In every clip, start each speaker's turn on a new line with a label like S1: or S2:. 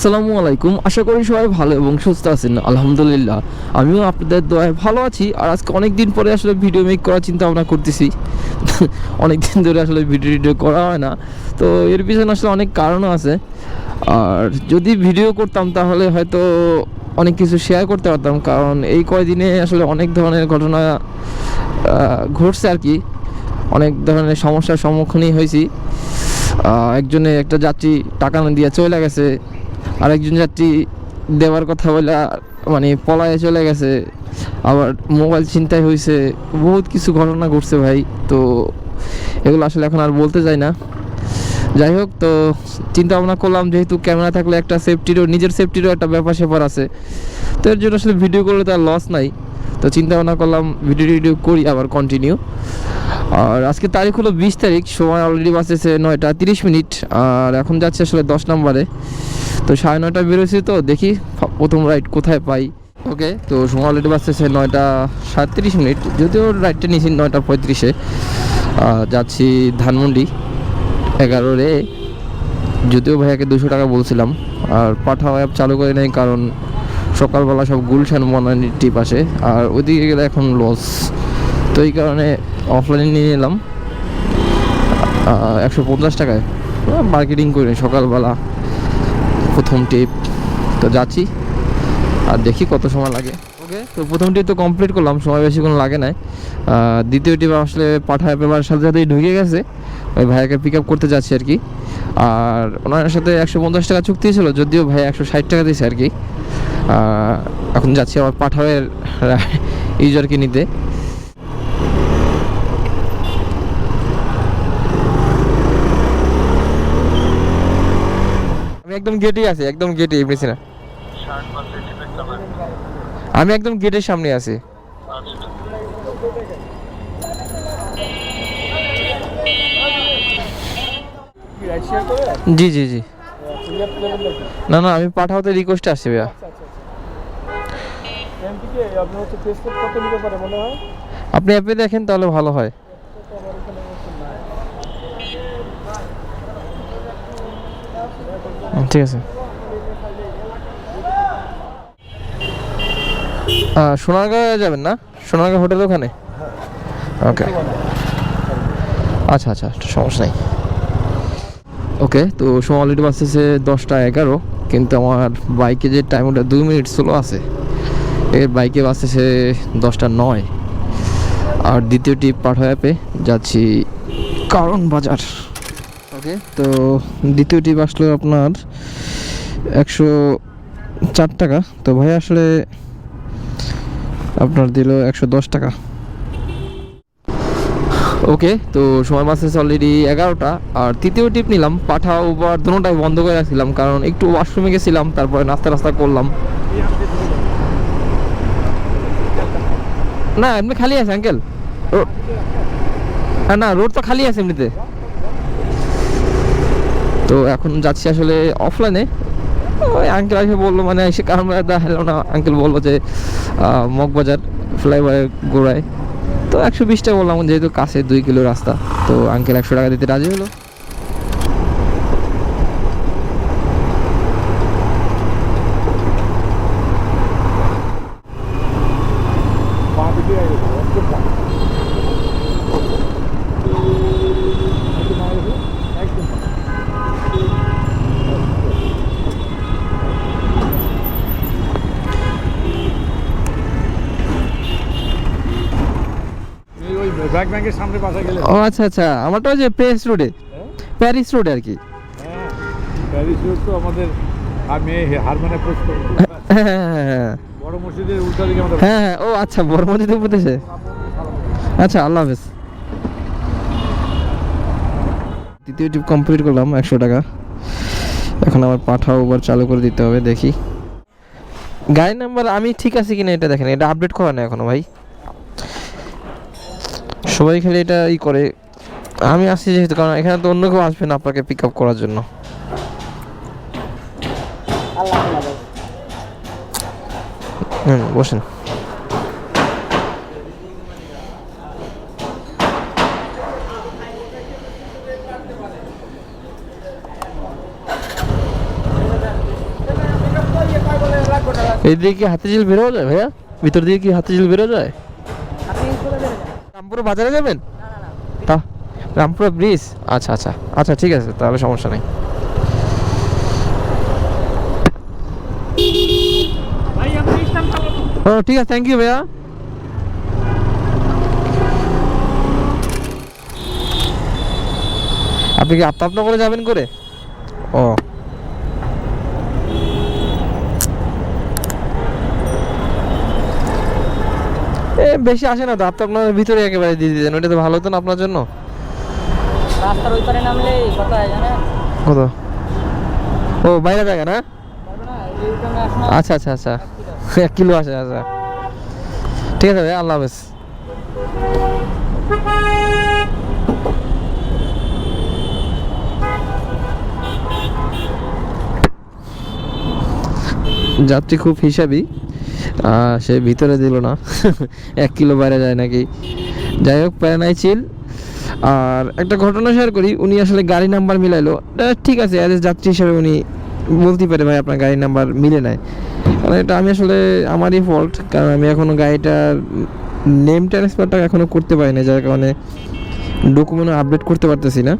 S1: আসসালামু আলাইকুম। আশা করি সবাই ভালো এবং সুস্থ আছেন। আলহামদুলিল্লাহ, আমিও আপনাদের দোয়ায় ভালো আছি। আর আজকে অনেক দিন পরে আসলে ভিডিও মেক করার চিন্তা ভাবনা করতেছি। অনেক দিন ধরে আসলে ভিডিও টিডিও করা হয় না। তো এর পিছনে আসলে অনেক কারণও আছে। আর যদি ভিডিও করতাম তাহলে হয়তো অনেক কিছু শেয়ার করতে পারতাম। কারণ এই কয়দিনে আসলে অনেক ধরনের ঘটনা ঘটছে আর কি। অনেক ধরনের সমস্যার সম্মুখীনই হয়েছি। একজনে একটা যাত্রী টাকা না দিয়ে চলে গেছে। আরেকজন যাত্রী দেওয়ার কথা বলে মানে পলায় চলে গেছে। আবার মোবাইল চিন্তায় হয়েছে বহুত কিছু ঘটনা ঘটছে ভাই। তো এগুলো আসলে এখন আর বলতে চাই না। যাই হোক, তো চিন্তা ভাবনা করলাম যেহেতু ক্যামেরা থাকলে একটা সেফটিরও নিজের সেফটিরও একটা ব্যাপার স্যাপার আছে। তো এর জন্য আসলে ভিডিও করলে তার লস নাই। তো চিন্তা ভাবনা করলাম ভিডিও টিডিও করি, আবার কন্টিনিউ আর আজকে তারিখ হলো বিশ তারিখ, সময় অলরেডি বাঁচেছে নয়টা তিরিশ মিনিট, আর এখন যাচ্ছে আসলে দশ নম্বরে। তো সাড়ে নয়টা বেরোছি তো, দেখি প্রথম রাইড কোথায় পাই। ওকে তো সময় অলরেডি বাঁচতেছে নয়টা সাতত্রিশ মিনিট, যদিও রাইডটা নিয়েছি নয়টা পঁয়ত্রিশে। যাচ্ছি ধানমন্ডি, এগারো রে। যদিও ভাইয়াকে দুশো টাকা বলছিলাম, আর পাঠাও অ্যাপ চালু করে নেই কারণ সকালবেলা সব গুলশান মনানি টিপ আসে, আর ওইদিকে গেলে এখন লস তো এই কারণে অফলাইনে নিয়ে নিলাম। একশো পঞ্চাশ টাকায়। মার্কেটিং করি সকালবেলা প্রথম টিপ তো যাচ্ছি, আর দেখি কত সময় লাগে। ওকে তো প্রথম টিপ তো কমপ্লিট করলাম, সময় বেশি কোনো লাগে নাই। দ্বিতীয় টিপ আসলে পাঠায় পেপার সাথে সাথেই ঢুকে গেছে। ওই ভাইয়াকে পিক আপ করতে যাচ্ছি আর কি। আর ওনার সাথে একশো পঞ্চাশ টাকা চুক্তি ছিল, যদিও ভাই একশো ষাট টাকা দিয়েছে আর কি। এখন যাচ্ছি আমার পাঠাওয়ের ইউজারকে নিতে। আমি একদম গেটেই আছি, একদম গেটে এমনিছি না? আমি একদম গেটের সামনে আছি। জি জি জি। না না, আমি পাঠাওতে রিকোয়েস্ট আসছি ভাইয়া। আপনি অ্যাপে দেখেন তাহলে ভালো হয়। ঠিক আছে। সোনারগাঁও যাবেন না? সোনারগাঁও হোটেল ওখানে? ওকে। আচ্ছা আচ্ছা সমস্যা নেই। ওকে, তো সময় অলরেডি বাজতেছে দশটা এগারো, কিন্তু আমার বাইকে যে টাইম ওটা দুই মিনিট স্লো আছে। এর বাইকে বাজতেছে দশটা নয়। আর দ্বিতীয় টিপ পাঠা অ্যাপে যাচ্ছি কারণ বাজার। ওকে, তো দ্বিতীয় টিপ আসলো আপনার একশো চার টাকা। তো ভাই, আসলে আপনার দিল একশো দশ টাকা। ওকে, তো সময় বাঁচতেছে অলরেডি এগারোটা। আর তৃতীয় টিপ নিলাম, পাঠা উবার দুটোটাই বন্ধ করে রাখছিলাম, কারণ একটু ওয়াশরুমে গেছিলাম, তারপরে নাস্তা নাস্তা করলাম। না, এমনি খালি আছে আঙ্কেল হ্যাঁ না রোড তো খালি আছে এমনিতে। তো এখন যাচ্ছি আসলে অফলাইনে ওই আঙ্কেল এসে বলল মানে এসে কারণ দেখাল না। আঙ্কেল বলল যে মগবাজার ফ্লাইওভারের গোড়ায় তো একশো বিশ টাকা বললাম, যেহেতু কাছে দুই কিলো রাস্তা, তো আঙ্কেল একশো টাকা দিতে রাজি হলো
S2: বাঁ দিকে একদম বাঁ। একদম বাঁ দিকে, একদম বাঁ। ব্যাংকের সামনে বাসা গেলে।
S1: ও আচ্ছা আচ্ছা। আমারটা যে প্যারিস রোডে? প্যারিস রোডে আর কি।
S2: প্যারিস রোড তো আমাদের আমি হারমানে পোস্ট করি।
S1: হ্যাঁ হ্যাঁ হ্যাঁ,
S2: বড় মসজিদের উল্টা দিকে আমাদের
S1: হ্যাঁ হ্যাঁ। ও আচ্ছা বড় মসজিদে উপদেশে আচ্ছা আল্লাহ হাফেজ। দ্বিতীয় টিপ কমপ্লিট করলাম একশো টাকা। এখন আবার পাঠাও ওবার চালু করে দিতে হবে দেখি। গাড়ি নাম্বার আমি ঠিক আছে কিনা এটা দেখেন এটা আপডেট করা না এখনও ভাই। সবাই খালি এটা ই করে। আমি আসছি যেহেতু, কারণ এখানে তো অন্য কেউ আসবে না আপনাকে পিক আপ করার জন্য। হুম, বসেন। এইদিকে কি হাতিঝিল বেরো যায় ভাইয়া? ভিতর দিয়ে কি হাতে হাতিঝিল বেরো যায়? রামপুরা বাজারে যাবেন? তা রামপুরা ব্রিজ? আচ্ছা আচ্ছা। আচ্ছা ঠিক আছে তাহলে সমস্যা নেই। ও ঠিক আছে থ্যাংক ইউ ভাইয়া। আপনি কি আপনা করে যাবেন করে? ও। বেশি আসে না তো? আপনি আপনার ভিতরে একেবারে দিয়ে দিতেন ওটা তো ভালো হতো না আপনার জন্য?
S3: রাস্তার ওই পারে নামলে কত হয় জানেন?
S1: কত? ও বাইরে জায়গা না
S3: আসনা
S1: আচ্ছা আচ্ছা আচ্ছা। এক কিলো আছে আচ্ছা। ঠিক আছে ভাই আল্লাহ হাফেজ। যাত্রী খুব হিসাবই আহ, সে ভিতরে দিল না। এক কিলো বাইরে যায় নাকি। যাই হোক প্যারানাই চিল। আর একটা ঘটনা শেয়ার করি, উনি আসলে গাড়ি নাম্বার মিলাইলো। ঠিক আছে অ্যাজ যাত্রী হিসাবে উনি বলতে পারে ভাই, আপনার গাড়ির নাম্বার মিলে নাই। কারণ এটা আমি আসলে, আমারই ফল্ট কারণ আমি এখনও গাড়িটার নেম ট্রান্সফারটা এখনও করতে পারি না যার কারণে ডকুমেন্ট আপডেট করতে পারতেছি না।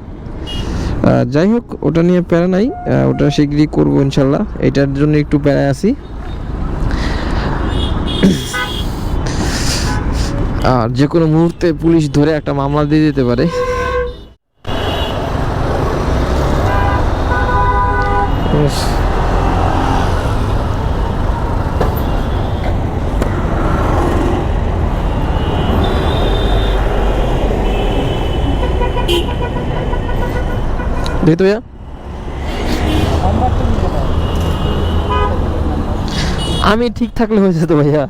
S1: যাই হোক, ওটা নিয়ে প্যারা নাই। ওটা শীঘ্রই করব ইনশাল্লাহ। এটার জন্য একটু প্যারা আছি। আর যে কোনো মুহূর্তে পুলিশ ধরে একটা মামলা দিয়ে দিতে পারে। আমি ঠিক থাকলে হয়ে যেত ভাইয়া।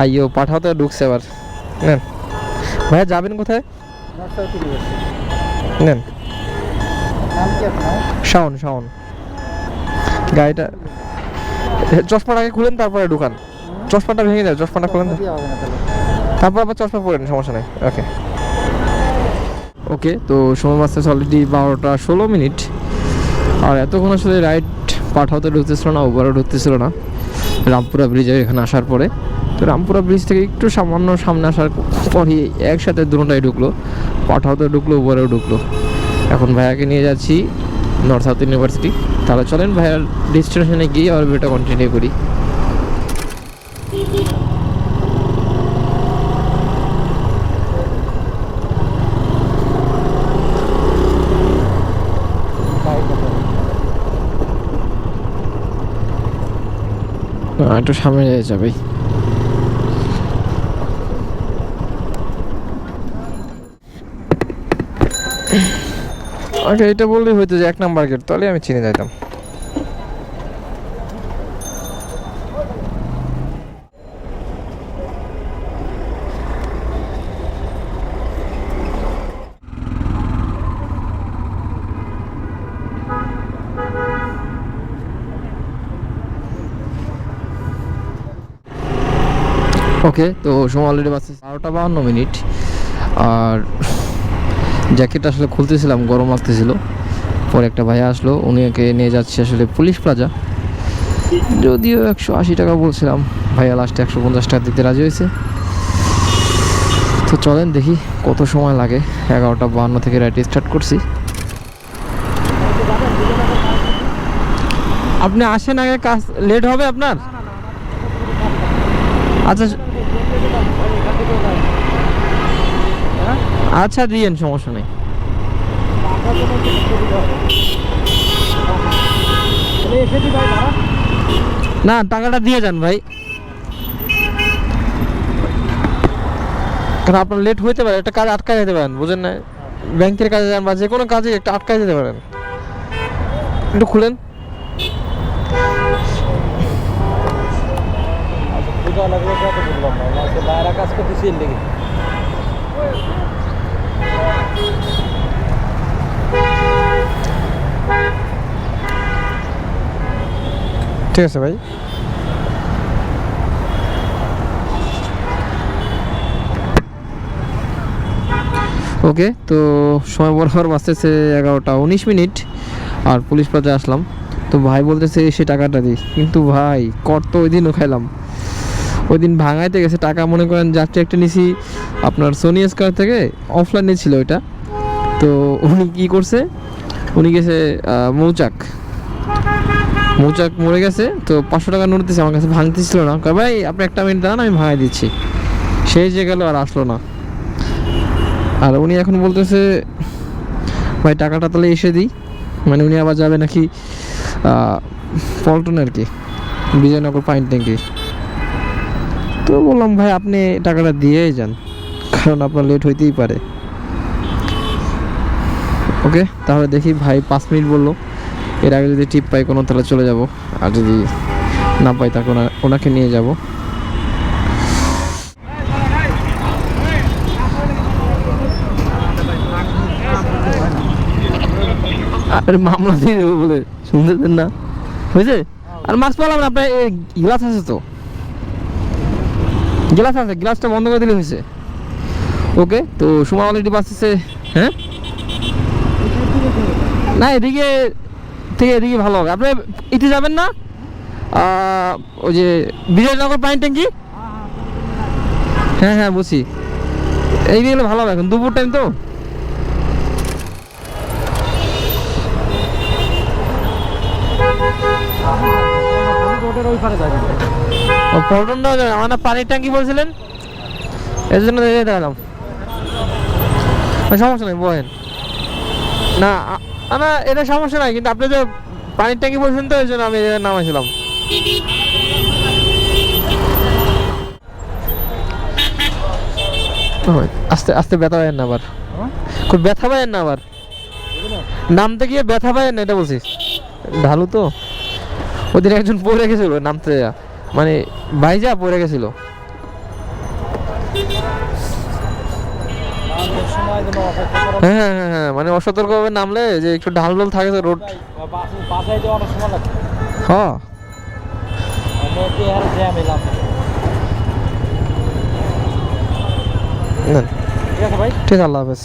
S1: আইও পাঠাও তো, ঢুকছে আবার নেন। ভাইয়া, যাবেন কোথায়? নেন। শাওন শাওন। গাড়িটা চশমাটাকে খুলেন, তারপরে ঢুকান। চশমাটা ভেঙে যায় চশমাটা খুলেন। তারপর আবার চশমা পরেন, সমস্যা নেই। ওকে। ওকে, তো সময় মাস্টার অলরেডি বারোটা ষোলো মিনিট। আর এতক্ষণ আসলে রাইড পাঠাওতে ঢুকতেছিল না, ওভারও ঢুকতেছিল না। রামপুরা ব্রিজে এখানে আসার পরে। তো রামপুরা ব্রিজ থেকে একটু সামান্য সামনে আসার পরই একসাথে দুটোটাই ঢুকলো, পাঠাওতে ঢুকলো, উপরেও ঢুকলো। এখন ভাইয়াকে নিয়ে যাচ্ছি নর্থ সাউথ ইউনিভার্সিটি তাহলে চলেন ভাইয়ার ডেস্টিনেশনে গিয়ে আবার ভিডিওটা কন্টিনিউ করি। একটু সামনে যাবে। আচ্ছা এটা বললেই হয়তো যে এক নাম্বার গেট তাহলে আমি চিনে যাইতাম। ওকে তো সময় অলরেডি বাসে বারোটা বাহান্ন মিনিট। আর জ্যাকেট আসলে খুলতেছিলাম, গরম লাগতেছিল। পরে একটা ভাইয়া আসলো, উনি ওকে নিয়ে যাচ্ছি আসলে পুলিশ প্লাজা। যদিও একশো আশি টাকা বলছিলাম, ভাইয়া লাস্টে একশো পঞ্চাশ টাকা দিতে রাজি হয়েছে। তো চলেন দেখি কত সময় লাগে, এগারোটা বাহান্ন থেকে রাইড স্টার্ট করছি। আপনি আসেন আগে, কাজ লেট হবে আপনার? আচ্ছা আচ্ছা দিয়েন সমস্যা নেই। না, টাকাটা দিয়ে যান ভাই। কারণ আপনার লেট হইতে পারে, একটা কাজ আটকায় যেতে পারেন, বুঝেন না? ব্যাংকের কাজে যান বা যে কোনো কাজে একটা আটকায় যেতে পারেন। একটু খুলেন।
S3: কাজ করতেছি
S1: ঠিক আছে ভাই। ওকে, তো সময় বরাবর বাঁচতেছে এগারোটা উনিশ মিনিট, আর পুলিশ প্লাজা আসলাম। তো ভাই বলতেছে সে টাকাটা দিই কিন্তু ভাই, কর তো ওই দিনও খাইলাম। ওই দিন ভাঙাইতে গেছে টাকা, মনে করেন যাত্রী একটা নিছি আপনার সোনি স্কোয়ার থেকে অফলাইনে ছিল ওইটা। তো উনি কি করছে? উনি গেছে মৌচাক। মৌচাক মরে গেছে তো পাঁচশো টাকা নোট দিচ্ছে আমার কাছে ভাঙতেছিল না। কয়, ভাই আপনি একটা মিনিট দাঁড়ান আমি ভাঙাই দিচ্ছি। সেই যে গেল আর আসলো না। আর উনি এখন বলতেছে ভাই টাকাটা তাহলে এসে দিই। মানে উনি আবার যাবে নাকি পল্টন আর কি বিজয়নগর পাইন ট্যাঙ্কি। তো বললাম ভাই আপনি টাকাটা দিয়েই যান কারণ আপনার লেট হইতেই পারে। ওকে তাহলে দেখি ভাই পাঁচ মিনিট বলল। এর আগে যদি টিপ পাই কোনো, তাহলে চলে যাব। আর যদি না পাই তাকে ওনাকে নিয়ে যাব। আরে মামলা দিয়ে দেবো বলে, শুনতেছেন না? হয়েছে? আর মাস্ক পালাম না, আপনার গ্লাস আছে তো। গ্লাস আছে, গ্লাসটা বন্ধ করে দিলে হয়েছে। ওকে, তো সময় অলরেডি বাঁচতেছে হ্যাঁ? না, এদিকে থেকে এদিকে ভালো হবে। আপনি ইতি যাবেন না? ওই যে বিজয়নগর পাইন ট্যাঙ্কি? হ্যাঁ হ্যাঁ বুঝছি এই গেলে ভালো হবে এখন। দুপুর টাইম তো? পানির ট্যাঙ্কি বলছিলেন। এর জন্য সমস্যা নেই বলেন না না, এটা সমস্যা নাই, কিন্তু আপনি যে পানির ট্যাঙ্কি এই জন্য আমি নামাইছিলাম। আস্তে আস্তে ব্যথা পাবেন না আবার। খুব ব্যথা পাবেন না আবার। নামতে গিয়ে ব্যথা পাবেন না, এটা বলছি ঢালু তো। ওদিন একজন পড়ে গেছিল, নামতে মানে বাইজা পড়ে গেছিল। হ্যাঁ হ্যাঁ হ্যাঁ, হ্যাঁ মানে অসতর্কভাবে নামলে যে একটু ঢাল ঢাল থাকে তো রোড হ্যাঁ।
S3: ঠিক
S1: আল্লাহ হাফেজ।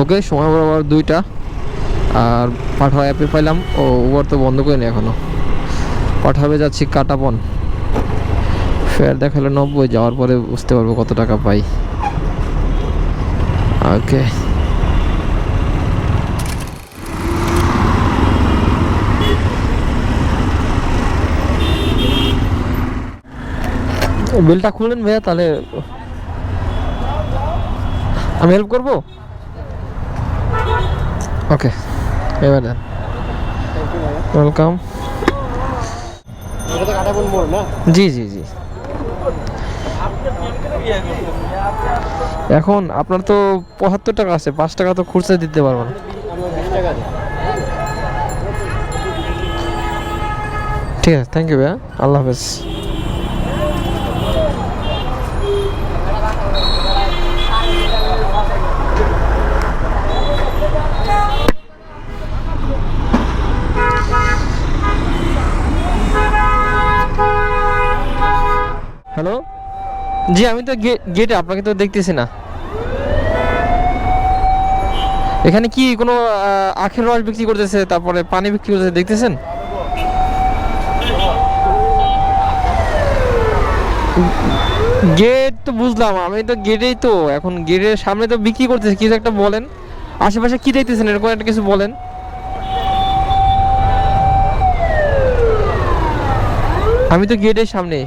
S1: ওকে সময় বরাবর দুইটা। আর পাঠা অ্যাপে পাইলাম ও উবার তো বন্ধ করিনি এখনও। পাঠাবে যাচ্ছি কাটাপন। ফেয়ার দেখাল নব্বই, যাওয়ার পরে বুঝতে পারব কত টাকা পাই। ওকে। বিলটা খুললেন ভাইয়া, তাহলে আমি হেল্প করব? ওকে, এবার ওয়েলকাম
S3: কাটাবন মোড় না?
S1: জি জি জি। এখন আপনার তো পঁচাত্তর টাকা আছে পাঁচ টাকা তো খুচরা দিতে পারব না ঠিক আছে থ্যাংক ইউ ভাইয়া। আল্লাহ হাফেজ। হ্যালো? জি, আমি তো গেটে, আপনাকে তো দেখতেছি না। এখানে কি কোনো আখের রস বিক্রি করতেছে, তারপরে পানি বিক্রি করতেছে, দেখতেছেন? গেট তো বুঝলাম, আমি তো গেটেই তো, এখন গেটের সামনে তো বিক্রি করতেছে, কিছু একটা বলেন। আশেপাশে কি দেখতেছেন, এরকম একটা কিছু বলেন। আমি তো গেটের সামনে।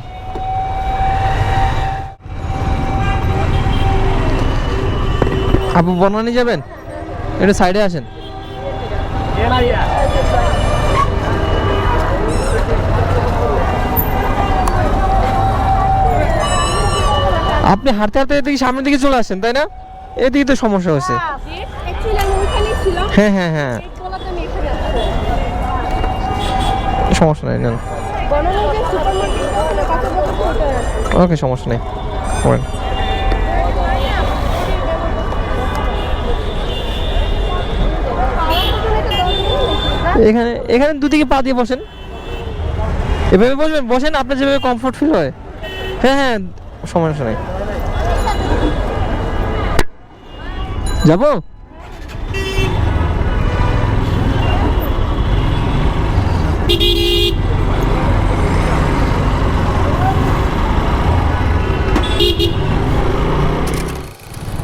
S1: আপু বনানি যাবেন? একটু সাইডে আসেন। আপনি হাঁটতে হাঁটতে এদিকে সামনের দিকে চলে আসেন তাই না? এদিকে তো সমস্যা হয়েছে।
S4: ছিলাম
S1: হ্যাঁ হ্যাঁ হ্যাঁ।
S4: আসছি
S1: সমস্যা নাই ওকে সমস্যা নেই। এখানে এখানে দুদিকে পা দিয়ে বসেন। এভাবে বসবেন? বসেন, আপনার যেভাবে কমফোর্ট ফিল হয়। হ্যাঁ হ্যাঁ সমস্যা নেই। যাব?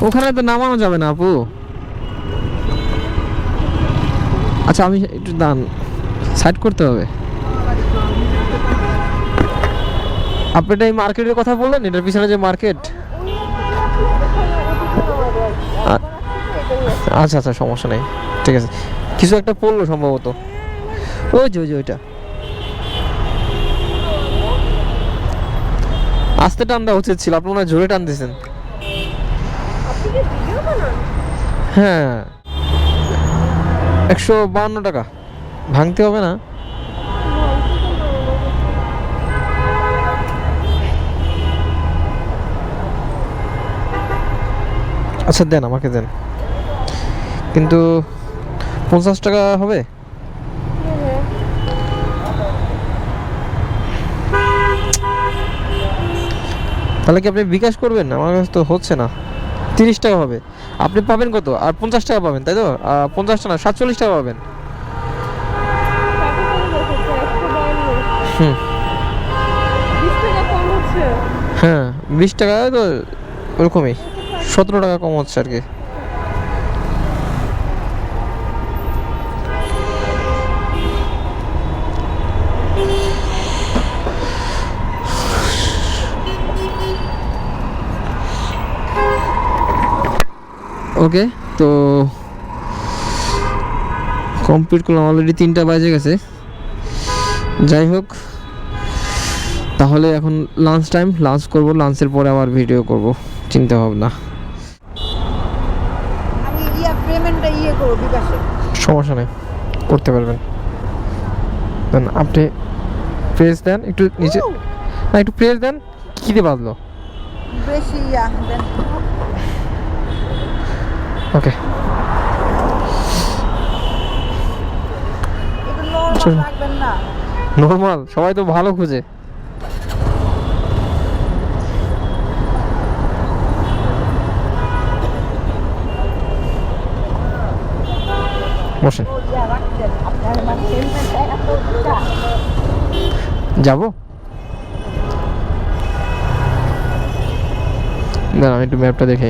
S1: ওখানে তো নামানো যাবে না, আপু। আচ্ছা আমি একটু দান সাইড করতে হবে। আপনি এটা এই মার্কেটের কথা বললেন? এটার পিছনে যে মার্কেট? আচ্ছা আচ্ছা সমস্যা নেই। ঠিক আছে। কিছু একটা পড়ল সম্ভবত। ওই যে ওই যে ওইটা। আস্তে টান দেওয়া উচিত ছিল আপনি জোরে টান দিয়েছেন হ্যাঁ। একশো বাহান্ন টাকা। ভাঙতে হবে না। আচ্ছা দেন, আমাকে দেন। কিন্তু পঞ্চাশ টাকা হবে? তাহলে কি আপনি বিকাশ করবেন? আমার কাছে তো হচ্ছে না। তিরিশ টাকা হবে। আপনি পাবেন কত? আর পঞ্চাশ টাকা পাবেন, তাই তো? পঞ্চাশ টাকা না, সাতচল্লিশ টাকা পাবেন। হুম। হ্যাঁ বিশ টাকা তো ওরকমই। সতেরো টাকা কম হচ্ছে আর কি। ওকে তো কমপ্লিট করলাম অলরেডি তিনটা বাজে গেছে। যাই হোক তাহলে এখন লাঞ্চ টাইম লাঞ্চ করব লাঞ্চের পরে আবার ভিডিও করব চিন্তা ভাবনা।
S5: আমি ইয়া ইয়ে
S1: সমস্যা নেই করতে পারবেন। দেন আপনি প্রেস দেন একটু নিচে না একটু প্রেস দেন কী দিয়ে বাঁধলো
S5: বেশি ইয়া দেন।
S1: ওকে
S5: নর্মাল
S1: সবাই তো ভালো খুঁজে। যাব? দাঁড়া আমি একটু ম্যাপটা দেখে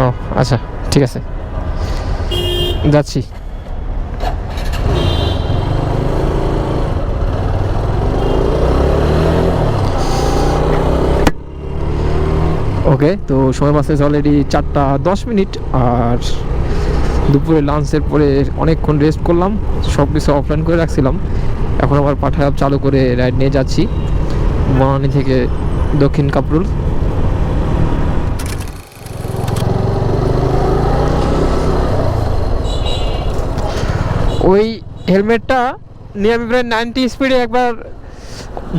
S1: ও আচ্ছা ঠিক আছে। যাচ্ছি। ওকে তো সময় বাসে অলরেডি চারটা দশ মিনিট, আর দুপুরে লাঞ্চের পরে অনেকক্ষণ রেস্ট করলাম সব কিছু অফলাইন করে রাখছিলাম। এখন আবার পাঠা অ্যাপ চালু করে রাইড নিয়ে যাচ্ছি। বনানী থেকে দক্ষিণ কাপরুল। ওই হেলমেটটা নিয়ে আমি প্রায় নাইনটি স্পিডে একবার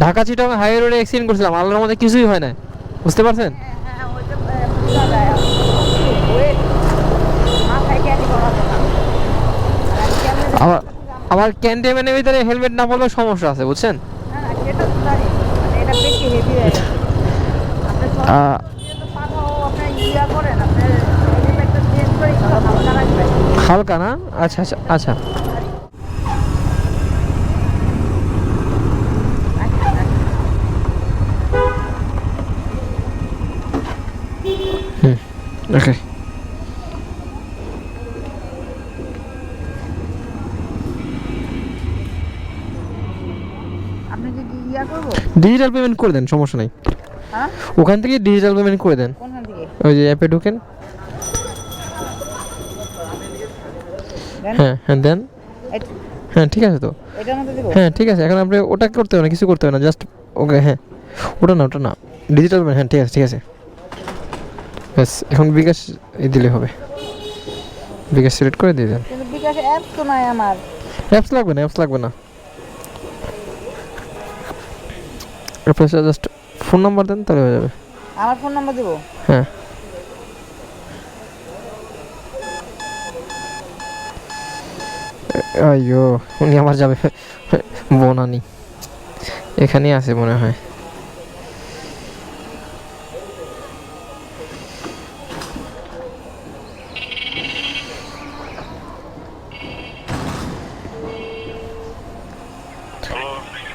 S1: ঢাকা চিটাং হাই রোডে অ্যাক্সিডেন্ট করছিলাম। আল্লাহর মধ্যে কিছুই হয় না বুঝতে পারছেন? আবার আবার ক্যান্টেমেনের ভিতরে হেলমেট না পরলে সমস্যা আছে বুঝছেন?
S5: না না? সেটা তো জানি মানে এটা বেশি হেভি হয়ে গেছে আপনি সব
S1: আহ,
S5: যেহেতু পাঠাও আপনার ইয়া করেন আপনার হেলিমেটটা চেঞ্জ করে একটু হালকা রাখবেন
S1: হালকা না আচ্ছা আচ্ছা আচ্ছা হুম
S5: করব?
S1: ডিজিটাল পেমেন্ট করে দেন সমস্যা নেই।
S5: হ্যাঁ?
S1: ওখান থেকে ডিজিটাল পেমেন্ট করে দেন। ওই যে অ্যাপে ঢুকেন। হ্যাঁ হ্যাঁ দেন। হ্যাঁ ঠিক আছে তো। হ্যাঁ ঠিক আছে এখন আপনি ওটা করতে হবে না কিছু করতে হবে না জাস্ট ওকে হ্যাঁ। ওটা না ওটা না। ডিজিটাল পেমেন্ট হ্যাঁ ঠিক আছে ঠিক আছে। ব্যাস এখন বিকাশ দিলে হবে। বিকাশ সিলেক্ট করে দিয়ে দেন।
S5: বিকাশ অ্যাপস তো নাই আমার।
S1: অ্যাপস লাগবে না অ্যাপস লাগবে না। অ্যাপসে জাস্ট ফোন নাম্বার দেন তাহলে হয়ে যাবে।
S5: আমার ফোন নাম্বার দিব?
S1: হ্যাঁ। আইয়ো উনি আমার যাবে। বনানি। এখানেই আছে মনে হয়।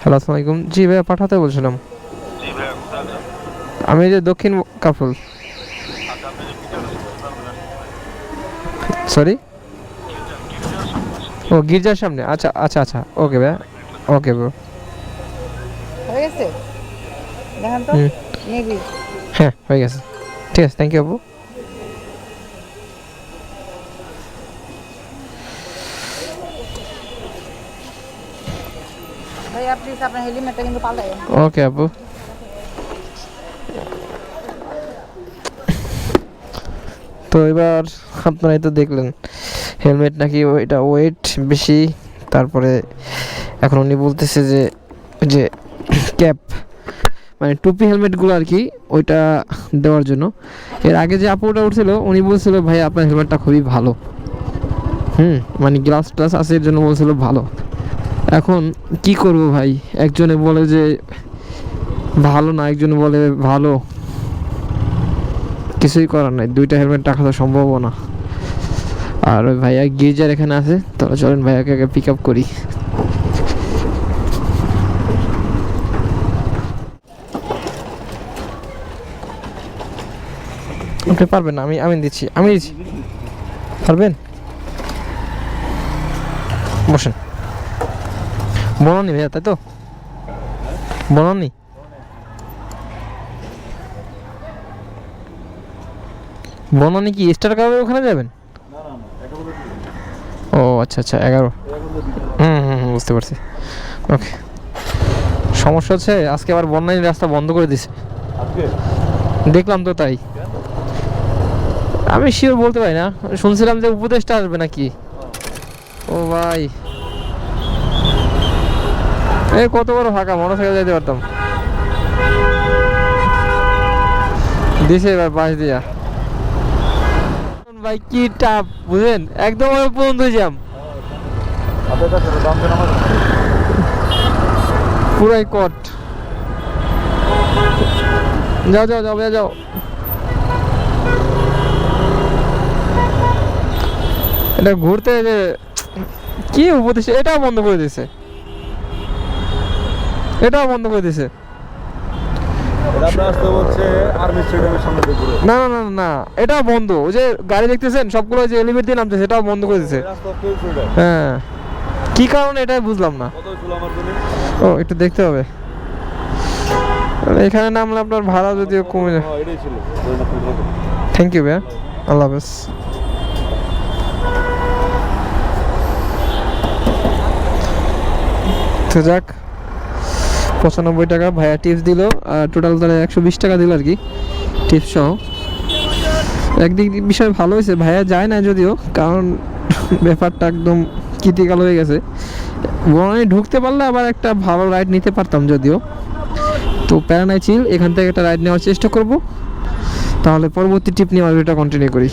S1: হ্যালো আসসালামু আলাইকুম। জি ভাইয়া পাঠাতে বলছিলাম। আমি এই যে দক্ষিণ কাফুল সরি ও গির্জার সামনে। আচ্ছা আচ্ছা আচ্ছা। ওকে ভাইয়া। ওকে ব্রো
S5: হয়ে গেছে? দেখেন তো।
S1: হুম। হ্যাঁ হয়ে গেছে। ঠিক আছে থ্যাংক ইউ আপু
S5: প্লিজ আপনার
S1: তো এবার আপনারাই তো দেখলেন, হেলমেট নাকি ওইটা ওয়েট বেশি, তারপরে এখন উনি বলতেছে যে যে ক্যাপ মানে টুপি হেলমেটগুলো আর কি, ওইটা দেওয়ার জন্য। এর আগে যে আপুটা উঠছিল, উনি বলছিল, ভাই, আপনার হেলমেটটা খুবই ভালো। হুম মানে গ্লাস ট্লাস আছে, এর জন্য বলছিল, ভালো। এখন কি করব ভাই? একজনে বলে যে ভালো না, একজনে বলে ভালো। কিছুই করার নাই, দুইটা হেলমেট রাখা তো সম্ভব না। আর ওই ভাইয়া গির্জার এখানে আছে, তাহলে চলেন ভাইয়াকে আগে পিক আপ করি। আপনি পারবেন আমি আমি দিচ্ছি আমি দিচ্ছি। পারবেন? বসেন। বনানি ভাইয়া, তাই তো? বনানি? বনানি কি স্টার কাপের ওখানে যাবেন? ও আচ্ছা আচ্ছা এগারো। হুম হুম বুঝতে পারছি। ওকে। সমস্যা হচ্ছে, আজকে আবার বন্যানি রাস্তা বন্ধ করে দিছে। দেখলাম তো তাই। আমি শিওর বলতে পারি না। শুনছিলাম যে উপদেশটা আসবে নাকি? ও ভাই। এই কত বড় ফাঁকা? মোটর যেতে পারতাম। দিছে এবার পাশ দিয়া। ভাই, কি টাপ বুঝলেন? একদম পর্যন্ত যাম
S2: আপনার কাছে দাম দেন আমার
S1: পুরাই কট। যাও যাও যাও যাও। এটা ঘুরতে যে, কি উপদেশ? এটাও বন্ধ করে দিয়েছে এটাও বন্ধ করে দিয়েছে না না না না, এটাও বন্ধ। ওই যে গাড়ি দেখতেছেন সবগুলো যে এলিভেট দিয়ে নামতেছে এটাও বন্ধ করে দিয়েছে হ্যাঁ। কি কারণে এটাই বুঝলাম না। ও একটু দেখতে হবে। এখানে নামলে আপনার ভাড়া যদিও কমে যায়। থ্যাংক ইউ ভাইয়া। আল্লাহ হাফেজ। তো যাক পঁচানব্বই টাকা ভাইয়া টিপস দিল, আর টোটাল তাহলে একশো বিশ টাকা দিল আর কি টিপস সহ। একদিক বিষয় ভালো হয়েছে, ভাইয়া যায় না যদিও, কারণ ব্যাপারটা একদম ক্রিটিক্যাল হয়ে গেছে। বনানি ঢুকতে পারলে আবার একটা ভালো রাইড নিতে পারতাম যদিও। তো প্যারানাই চিল এখান থেকে একটা রাইড নেওয়ার চেষ্টা করব। তাহলে পরবর্তী টিপ নিয়ে ভিডিওটা কন্টিনিউ করি।